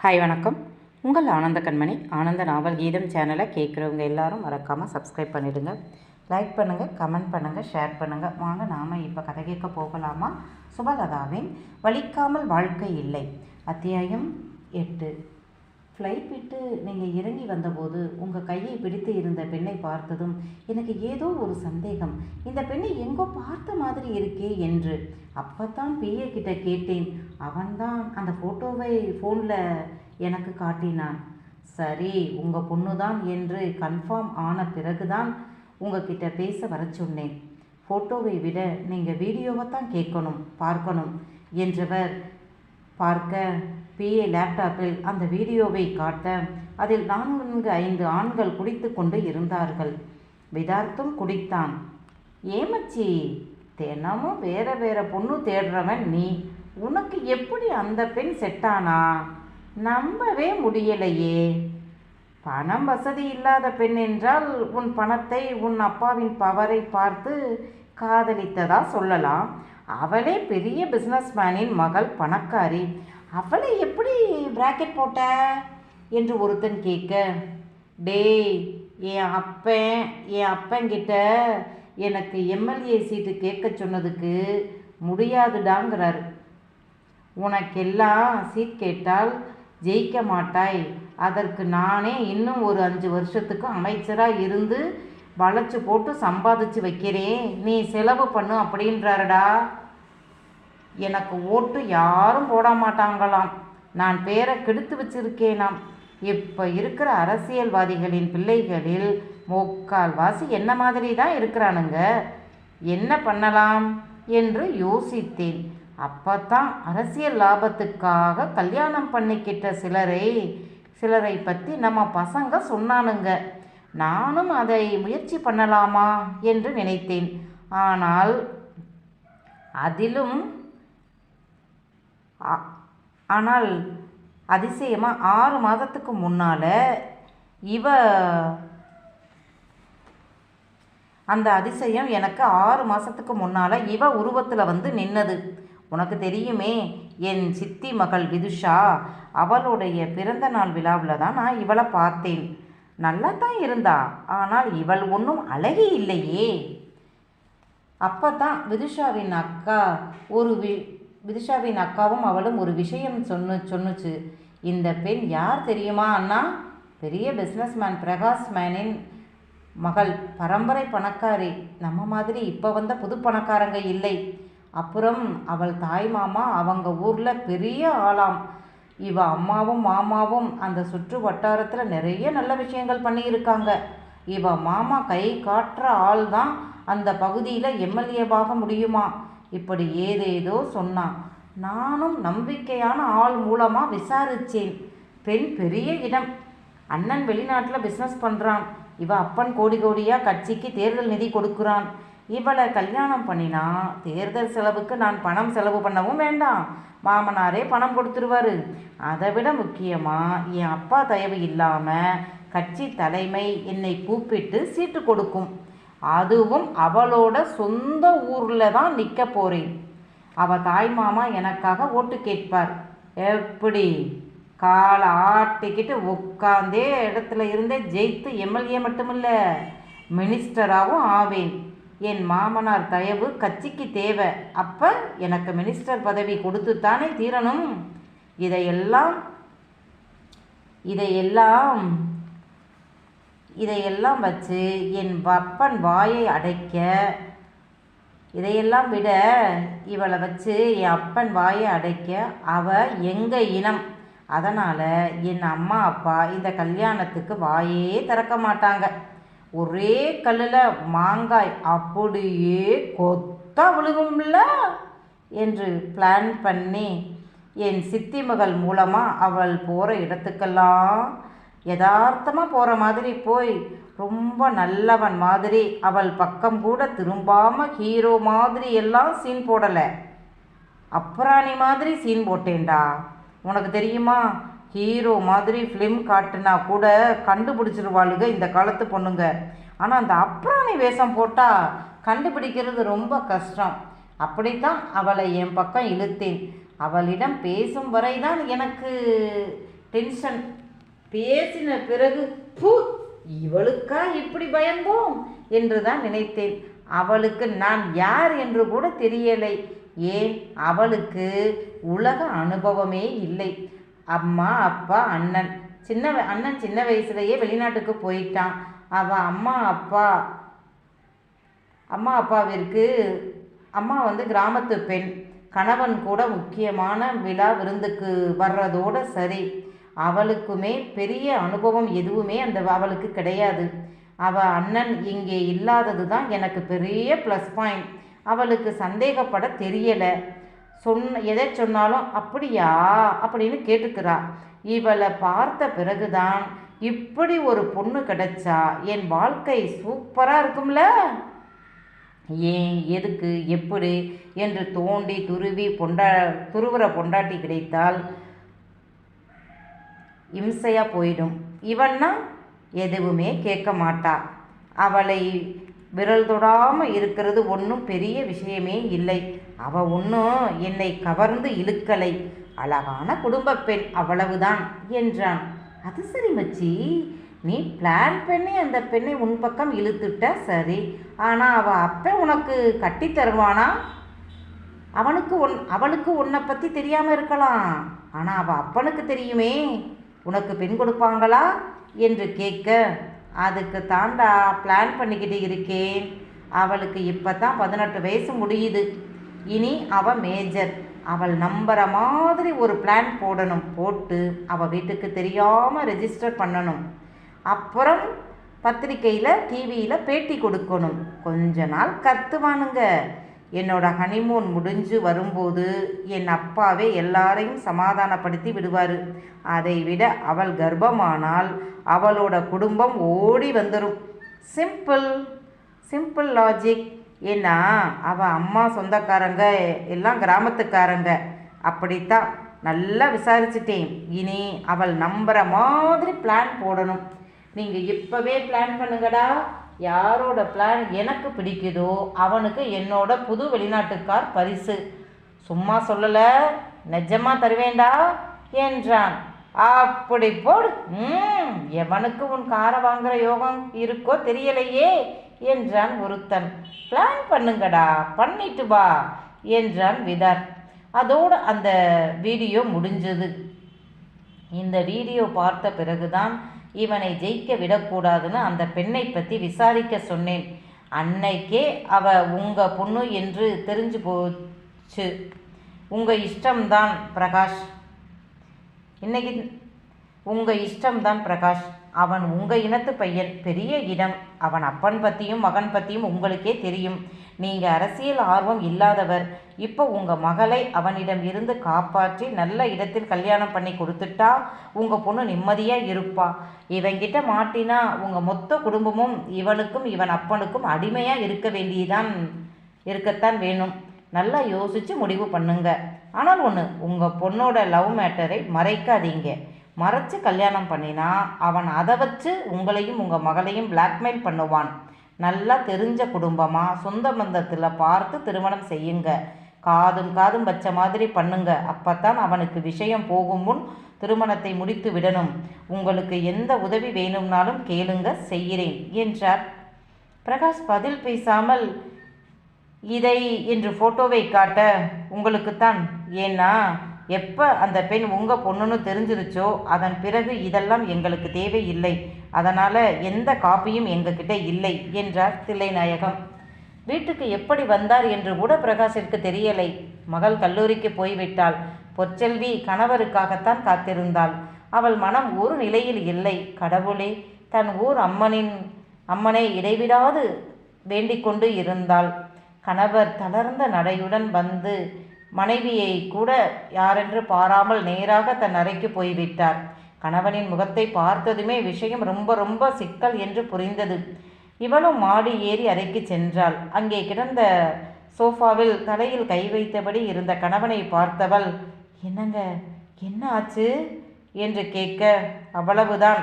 Hi வணக்கம். உங்கள் ஆனந்த கண்மணி ஆனந்த நாவல் கீதம் சேனலை கேட்குறவங்க எல்லாரும் மறக்காமல் சப்ஸ்கிரைப் பண்ணிவிடுங்க லைக் பண்ணுங்கள் கமெண்ட் பண்ணுங்கள் ஷேர் பண்ணுங்கள் வாங்க நாம் இப்போ கதை கேட்க போகலாமா? சுபலதாவின் வலிக்காமல் வாழ்க்கை இல்லை. அத்தியாயம் எட்டு. ஃப்ளைட் விட்டு நீங்கள் இறங்கி வந்தபோது உங்கள் கையை பிடித்து இருந்த பெண்ணை பார்த்ததும் எனக்கு ஏதோ ஒரு சந்தேகம். இந்த பெண்ணை எங்கோ பார்த்த மாதிரி இருக்கே என்று அப்போத்தான் பிஏ கிட்ட கேட்டேன். அவன்தான் அந்த ஃபோட்டோவை ஃபோனில் எனக்கு காட்டினான். சரி உங்கள் பொண்ணு தான் என்று கன்ஃபார்ம் ஆன பிறகுதான் உங்ககிட்ட பேச வர சொன்னேன். ஃபோட்டோவை விட நீங்கள் வீடியோவை தான் கேட்கணும் பார்க்கணும் என்றவர் பார்க்க பிஏ லேப்டாப்பில் அந்த வீடியோவை காட்ட அதில் நான்கு ஐந்து ஆண்கள் குடித்து கொண்டு இருந்தார்கள். விதார்த்தும் குடித்தான். ஏமச்சி தினமும் வேற வேற பொண்ணு தேடுறவன் நீ. உனக்கு எப்படி அந்த பெண் செட்டானா? நம்பவே முடியலையே. பணம் வசதி இல்லாத பெண் என்றால் உன் பணத்தை உன் அப்பாவின் பவரை பார்த்து காதலித்ததா சொல்லலாம். அவளே பெரிய பிஸ்னஸ்மேனின் மகள் பணக்காரி. அவளை எப்படி பிராக்கெட் போட்ட? என்று ஒருத்தன் கேட்க டேய் என் அப்பன் என் அப்பங்கிட்ட எனக்கு எம்எல்ஏ சீட்டு கேட்க சொன்னதுக்கு முடியாதுடாங்கிறார். உனக்கெல்லாம் சீட் கேட்டால் ஜெயிக்க மாட்டாய். அதற்கு நானே இன்னும் ஒரு அஞ்சு வருஷத்துக்கு அமைச்சராக இருந்து வளைச்சு போட்டு சம்பாதிச்சு வைக்கிறேன். நீ செலவு பண்ணு அப்படின்றாருடா. எனக்கு ஓட்டு யாரும் போட மாட்டாங்களாம். நான் பேரை கெடுத்து வச்சிருக்கேனாம். இப்போ இருக்கிற அரசியல்வாதிகளின் பிள்ளைகளில் முக்கால்வாசி என்ன மாதிரி தான் இருக்கிறானுங்க? என்ன பண்ணலாம் என்று யோசித்தேன். அப்பத்தான் அரசியல் லாபத்துக்காக கல்யாணம் பண்ணிக்கிட்ட சிலரை சிலரை பற்றி நம்ம பசங்க சொன்னானுங்க. நானும் அதை முயற்சி பண்ணலாமா என்று நினைத்தேன். ஆனால் அதிலும் ஆனால் அதிசயமாக ஆறு மாதத்துக்கு முன்னால் இவ அந்த அதிசயம் எனக்கு ஆறு மாதத்துக்கு முன்னால் இவ உருவத்தில் வந்து நின்னது. உனக்கு தெரியுமே என் சித்தி மகள் விதுஷா அவளுடைய பிறந்த நாள் விழாவில் தான் நான் இவளை பார்த்தேன். நல்லா தான் இருந்தா ஆனால் இவள் ஒன்றும் அழகி இல்லையே. அப்போ தான் விதுஷாவின் அக்கா ஒரு வி விதுஷாவின் அக்காவும் அவளும் ஒரு விஷயம் சொன்னு சொன்னுச்சு. இந்த பெண் யார் தெரியுமா அண்ணா? பெரிய பிஸ்னஸ்மேன் பிரகாஷ் மேனின் மகள். பரம்பரை பணக்காரி. நம்ம மாதிரி இப்போ வந்த புது பணக்காரங்க இல்லை. அப்புறம் அவள் தாய் மாமா அவங்க ஊரில் பெரிய ஆளாம். இவ அம்மாவும் மாமாவும் அந்த சுற்று வட்டாரத்தில் நிறைய நல்ல விஷயங்கள் பண்ணியிருக்காங்க. இவ மாமா கை காட்டுற ஆள் தான் அந்த பகுதியில் எம்எல்ஏவாக முடியுமா? இப்படி ஏதேதோ சொன்னான். நானும் நம்பிக்கையான ஆள் மூலமாக விசாரித்தேன் பெண் பெரிய இடம். அண்ணன் வெளிநாட்டில் பிஸ்னஸ் பண்ணுறான் இவ அப்பன் கோடி கோடியாக கட்சிக்கு தேர்தல் நிதி கொடுக்குறான். இவளை கல்யாணம் பண்ணினா தேர்தல் செலவுக்கு நான் பணம் செலவு பண்ணவும் வேண்டாம். மாமனாரே பணம் கொடுத்துருவாரு. அதை விட முக்கியமாக என் அப்பா தயவு இல்லாமல் கட்சி தலைமை என்னை கூப்பிட்டு சீட்டு கொடுக்கும். அதுவும் அவளோட சொந்த ஊரில் தான் நிற்க போகிறேன் அவள் தாய் மாமா எனக்காக ஓட்டு கேட்பார். எப்படி? காலை ஆட்டிக்கிட்டு உட்காந்தே இடத்துல இருந்தே ஜெயித்து எம்எல்ஏ மட்டுமில்ல மினிஸ்டராகவும் ஆவேன். என் மாமனார் தயவு கட்சிக்கு தேவை. அப்போ எனக்கு மினிஸ்டர் பதவி கொடுத்துத்தானே தீரணும்? இதையெல்லாம் இதையெல்லாம் இதையெல்லாம் வச்சு என் அப்பன் வாயை அடைக்க இதையெல்லாம் விட இவளை வச்சு என் அப்பன் வாயை அடைக்க அவ எங்கள் இனம்? அதனால் என் அம்மா அப்பா இந்த கல்யாணத்துக்கு வாயே திறக்க மாட்டாங்க. ஒரே கல்லில் மாங்காய் அப்படியே கொத்தா விழுகும்ல என்று பிளான் பண்ணி என் சித்தி மகள் மூலமாக அவள் போகிற இடத்துக்கெல்லாம் யதார்த்தமாக போகிற மாதிரி போய் ரொம்ப நல்லவன் மாதிரி அவள் பக்கம் கூட திரும்பாமல் ஹீரோ மாதிரி எல்லாம் சீன் போடலை. அப்புறாணி மாதிரி சீன் போட்டேன்டா. உனக்கு தெரியுமா? ஹீரோ மாதிரி ஃபிலிம் காட்டுனா கூட கண்டுபிடிச்சிருவாளுங்க இந்த காலத்து பொண்ணுங்க. ஆனால் அந்த அப்புறாணி வேஷம் போட்டால் கண்டுபிடிக்கிறது ரொம்ப கஷ்டம். அப்படித்தான் அவளை என் பக்கம் இழுத்தேன். அவளிடம் பேசும் வரை தான் எனக்கு டென்ஷன் பேசின பிறகு பூ இவளுக்கா இப்படி பயந்தோம்? என்று தான் நினைத்தேன். அவளுக்கு நான் யார் என்று கூட தெரியலை. ஏன்? அவளுக்கு உலக அனுபவமே இல்லை. அம்மா அப்பா அண்ணன். சின்ன அண்ணன் சின்ன வயசுலேயே வெளிநாட்டுக்கு போயிட்டான். அவ அம்மா அப்பா அம்மா அப்பாவிற்கு அம்மா வந்து கிராமத்து பெண். கணவன் கூட முக்கியமான விழா விருந்துக்கு வர்றதோட சரி. அவளுக்குமே பெரிய அனுபவம் எதுவுமே அந்த அவளுக்கு கிடையாது. அவ அண்ணன் இங்கே இல்லாதது தான் எனக்கு பெரிய ப்ளஸ் பாயிண்ட் அவளுக்கு சந்தேகப்பட தெரியலை. சொன்ன எதை சொன்னாலும் அப்படியா? அப்படின்னு கேட்டுக்கிறா. இவளை பார்த்த பிறகுதான் இப்படி ஒரு பொண்ணு கிடைச்சா என் வாழ்க்கை சூப்பராக இருக்கும்ல? ஏன் எதுக்கு எப்படி? என்று தோண்டி துருவி பொண்டா துருவுற பொண்டாட்டி கிடைத்தால் இம்சையாக போயிடும். இவன்னா எதுவுமே கேட்க மாட்டா. அவளை விரல் தொடாமல் இருக்கிறது ஒன்றும் பெரிய விஷயமே இல்லை. அவ ஒன்றும் என்னை கவர்ந்து இழுக்கலை. அழகான குடும்ப பெண் அவ்வளவுதான் என்றான். அது சரி மச்சி. நீ பிளான் பண்ணி அந்த பெண்ணை உன் பக்கம் இழுத்துட்ட சரி. ஆனால் அவள் அப்போ உனக்கு கட்டி தருவானா? அவனுக்கு உன் அவளுக்கு உன்னை பற்றி தெரியாமல் இருக்கலாம். ஆனால் அவள் அப்பனுக்கு தெரியுமே. உனக்கு பெண் கொடுப்பாங்களா? என்று கேட்க அதுக்கு தாண்டா பிளான் பண்ணிக்கிட்டு இருக்கேன். அவளுக்கு இப்போ தான் பதினெட்டு வயசு முடியுது. இனி அவள் மேஜர் அவள் நம்புற மாதிரி ஒரு பிளான் போடணும். போட்டு அவள் வீட்டுக்கு தெரியாமல் ரெஜிஸ்டர் பண்ணணும். அப்புறம் பத்திரிக்கையில் டிவியில் பேட்டி கொடுக்கணும். கொஞ்ச நாள் கத்துவானுங்க. என்னோட ஹனிமூன் முடிஞ்சு வரும்போது என் அப்பாவே எல்லாரையும் சமாதானப்படுத்தி விடுவார். அதை விட அவள் கர்ப்பமானால் அவளோட குடும்பம் ஓடி வந்துடும் சிம்பிள் சிம்பிள் லாஜிக் ஏன்னா அவள் அம்மா சொந்தக்காரங்க எல்லாம் கிராமத்துக்காரங்க. அப்படித்தான் நல்லா விசாரிச்சிட்டேன். இனி அவள் நம்புற மாதிரி பிளான் போடணும். நீங்கள் இப்போவே பிளான் பண்ணுங்கடா. யாரோட பிளான் எனக்கு பிடிக்குதோ அவனுக்கு என்னோட புது வெளிநாட்டுக்கார் பரிசு. சும்மா சொல்லலை நிஜமா தருவேண்டா? என்றான். அப்படி போடு. ம் எவனுக்கு உன் காரை வாங்குற யோகம் இருக்கோ தெரியலையே என்றான் ஒருத்தன். பிளான் பண்ணுங்கடா பண்ணிட்டு வா என்றான் விதார். அதோடு அந்த வீடியோ முடிஞ்சது. இந்த வீடியோ பார்த்த பிறகுதான் இவனை ஜெயிக்க விடக்கூடாதுன்னு அந்த பெண்ணை பற்றி விசாரிக்க சொன்னேன். அன்னைக்கே அவ உங்கள் பொண்ணு என்று தெரிஞ்சு போச்சு. உங்கள் இஷ்டம்தான் பிரகாஷ். இன்னைக்கு உங்கள் இஷ்டம்தான் பிரகாஷ். அவன் உங்கள் இனத்து பையன் பெரிய இடம் அவன் அப்பன் பற்றியும் மகன் பற்றியும் உங்களுக்கே தெரியும். நீங்கள் அரசியல் ஆர்வம் இல்லாதவர். இப்போ உங்கள் மகளை அவனிடம் இருந்து காப்பாற்றி நல்ல இடத்தில் கல்யாணம் பண்ணி கொடுத்துட்டா உங்கள் பொண்ணு நிம்மதியாக இருப்பா. இவங்கிட்ட மாட்டினா உங்கள் மொத்த குடும்பமும் இவனுக்கும் இவன் அப்பனுக்கும் அடிமையாக இருக்க வேண்டியதான் இருக்கத்தான் வேணும். நல்லா யோசித்து முடிவு பண்ணுங்க. ஆனால் ஒன்று உங்கள் பொண்ணோட லவ் மேட்டரை மறைக்காதீங்க. மறைச்சு கல்யாணம் பண்ணினா அவன் அதை வச்சு உங்களையும் உங்கள் மகளையும் பிளாக்மெயில் பண்ணுவான். நல்லா தெரிஞ்ச குடும்பமாக சொந்த பந்தத்தில் பார்த்து திருமணம் செய்யுங்க. காதும் காதும் வச்ச மாதிரி பண்ணுங்க. அப்பத்தான் அவனுக்கு விஷயம் போகும் முன் திருமணத்தை முடித்து விடணும். உங்களுக்கு எந்த உதவி வேணும்னாலும் கேளுங்க செய்கிறேன் என்றார். பிரகாஷ் பதில் பேசாமல் இதை என்று ஃபோட்டோவை காட்ட உங்களுக்குத்தான். ஏன்னா எப்போ அந்த பெண் உங்கள் பொண்ணுன்னு தெரிஞ்சிருச்சோ அதன் பிறகு இதெல்லாம் எங்களுக்கு தேவையில்லை அதனால் எந்த காப்பியும் எங்ககிட்ட இல்லை என்றார் தில்லைநாயகம். வீட்டுக்கு எப்படி வந்தார் என்று கூட பிரகாஷிற்கு தெரியலை. மகள் கல்லூரிக்கு போய்விட்டாள். பொற்செல்வி கணவருக்காகத்தான் காத்திருந்தாள். அவள் மனம் ஒரு நிலையில் இல்லை. கடவுளே தன் ஊர் அம்மனின் அம்மனை இடைவிடாது வேண்டிக் கொண்டு இருந்தாள். கணவர் தளர்ந்த நடையுடன் வந்து மனைவியை கூட யாரென்று பாராமல் நேராக தன் அறைக்கு போய்விட்டார். கணவனின் முகத்தை பார்த்ததுமே விஷயம் ரொம்ப ரொம்ப சிக்கல் என்று புரிந்தது. இவளும் மாடி ஏறி அறைக்கு சென்றாள். அங்கே கிடந்த சோஃபாவில் தலையில் கை வைத்தபடி இருந்த கணவனை பார்த்தவள் என்னங்க என்ன ஆச்சு? என்று கேட்க அவ்வளவுதான்.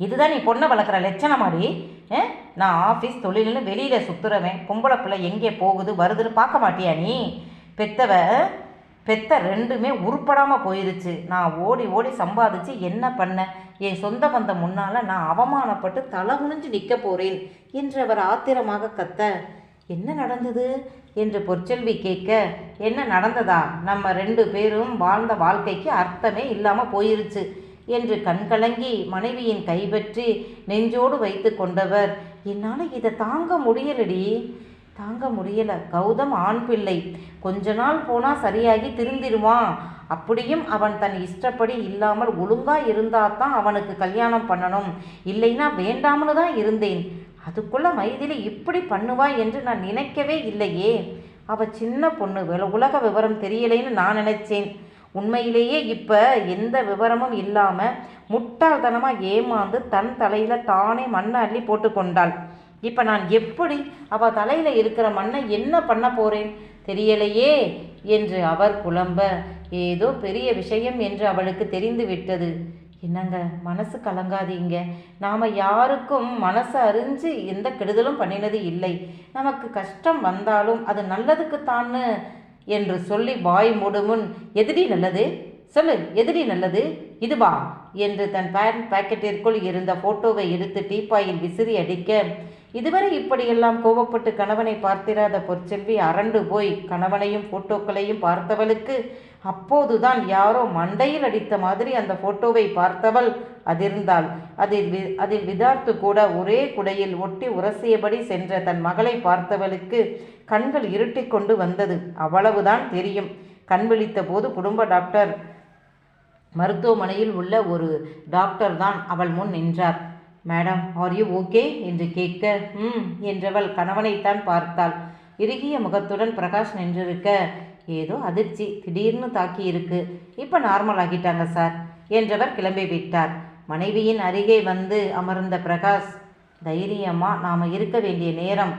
இதுதான் நீ பொண்ணை வளர்க்குற லட்சணமாடி ஆ? நான் ஆஃபீஸ் தொழில்னு வெளியில் சுற்றுறவன் பொம்பளை பிள்ளை எங்கே போகுது வருதுன்னு பார்க்க மாட்டியா நீ? பெத்தவ பெத்த ரெண்டுமே உருப்படாமல் போயிருச்சு. நான் ஓடி ஓடி சம்பாதிச்சு என்ன பண்ண? என் சொந்த பந்தம் முன்னால் நான் அவமானப்பட்டு தலை குனிஞ்சு நிற்க போகிறேன் என்று அவர் ஆத்திரமாக கத்த என்ன நடந்தது? என்று பொற்செல்வி கேட்க என்ன நடந்ததா? நம்ம ரெண்டு பேரும் வாழ்ந்த வாழ்க்கைக்கு அர்த்தமே இல்லாமல் போயிருச்சு என்று கண்கலங்கி மனைவியின் கைப்பற்றி நெஞ்சோடு வைத்து கொண்டவர் என்னால் இதை தாங்க முடியலடி. தாங்க முடியல. கௌதம் ஆண் பிள்ளை. கொஞ்ச நாள் போனால் சரியாகி திருந்திடுவான். அப்படியும் அவன் தன் இஷ்டப்படி இல்லாமல் ஒழுங்காக இருந்தா தான் அவனுக்கு கல்யாணம் பண்ணணும். இல்லைன்னா வேண்டாம்னு தான் இருந்தேன். அதுக்குள்ள மைதிலி இப்படி பண்ணுவா என்று நான் நினைக்கவே இல்லையே. அவ சின்ன பொண்ணு. வெ- உலக விவரம் தெரியலைன்னு நான் நினைச்சேன். உண்மையிலேயே இப்போ எந்த விவரமும் இல்லாமல் முட்டாள்தனமாக ஏமாந்து தன் தலையில் தானே மண்ணை அள்ளி போட்டுக்கொண்டாள். இப்போ நான் எப்படி அவ தலையில் இருக்கிற மண்ணை என்ன பண்ண போகிறேன் தெரியலையே என்று அவர் புலம்ப. ஏதோ பெரிய விஷயம் என்று அவளுக்கு தெரிந்து விட்டது. என்னங்க மனசு கலங்காதீங்க. நாம் யாருக்கும் மனசு அறிஞ்சு எந்த கெடுதலும் பண்ணினது இல்லை. நமக்கு கஷ்டம் வந்தாலும் அது நல்லதுக்குத்தான்னு என்று சொல்லி வாய் மூடுமுன் எதிரி நல்லது? சொல்லு எதிரி நல்லது? இதுவா? என்று தன் பேண்ட் பாக்கெட்டிற்குள் இருந்த போட்டோவை எடுத்து டீப்பாயில் விசிறி அடிக்க இதுவரை இப்படியெல்லாம் கோபப்பட்டு கணவனை பார்த்திராத பொற்செல்வி அரண்டு போய் கணவனையும் போட்டோக்களையும் பார்த்தவளுக்கு அப்போதுதான் யாரோ மண்டையில் அடித்த மாதிரி அந்த போட்டோவை பார்த்தவள் அதிர்ந்தாள். அதில் வி அதில் விதார்த்து கூட ஒரே குடையில் ஒட்டி உரசியபடி சென்ற தன் மகளை பார்த்தவளுக்கு கண்கள் இருட்டிக்கொண்டு வந்தது. அவ்வளவுதான் தெரியும். கண் விழித்த போது குடும்ப டாக்டர் மருத்துவமனையில் உள்ள ஒரு டாக்டர் தான் அவள் முன் நின்றார். மேடம் ஆர் யூ ஓகே என்று கேட்க ம் என்றவள் கணவனைத்தான் பார்த்தாள். இறுகிய முகத்துடன் பிரகாஷ் நின்றிருக்க ஏதோ அதிர்ச்சி திடீர்னு தாக்கி இருக்கு இப்போ நார்மல் ஆகிட்டாங்க சார் என்றவர் கிளம்பி விட்டார். மனைவியின் அருகே வந்து அமர்ந்த பிரகாஷ் தைரியமாக நாம் இருக்க வேண்டிய நேரம்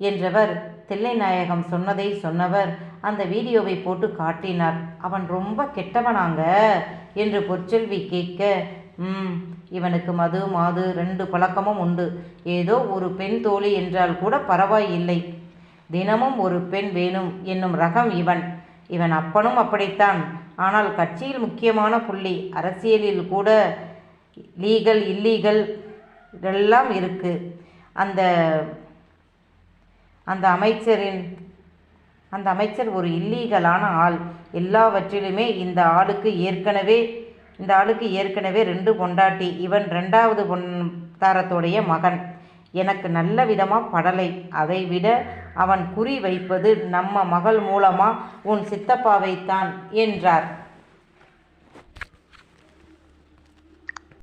என்றவர் தில்லைநாயகம் சொன்னதை சொன்னவர். அந்த வீடியோவை போட்டு காட்டினார். அவன் ரொம்ப கெட்டவனாங்க என்று பொற்செல்வி கேட்க ம் இவனுக்கு மது மாது ரெண்டு பழக்கமும் உண்டு. ஏதோ ஒரு பெண் தோழி என்றால் கூட பரவாயில்லை தினமும் ஒரு பெண் வேணும் என்னும் ரகம் இவன். இவன் அப்பனும் அப்படித்தான். ஆனால் கட்சியில் முக்கியமான புள்ளி அரசியலில் கூட லீகல் இல்லீகல் இதெல்லாம் இருக்குது அந்த அந்த அமைச்சரின் அந்த அமைச்சர் ஒரு இல்லீகலான ஆள். எல்லாவற்றிலுமே இந்த ஆளுக்கு ஏற்கனவே இந்த ஆளுக்கு ஏற்கனவே ரெண்டு பொண்டாட்டி இவன் ரெண்டாவது பொன் தாரத்துடைய மகன். எனக்கு நல்ல விதமாக படலை. அதை விட அவன் குறி வைப்பது நம்ம மகள் மூலமாக உன் சித்தப்பாவைத்தான் என்றார்.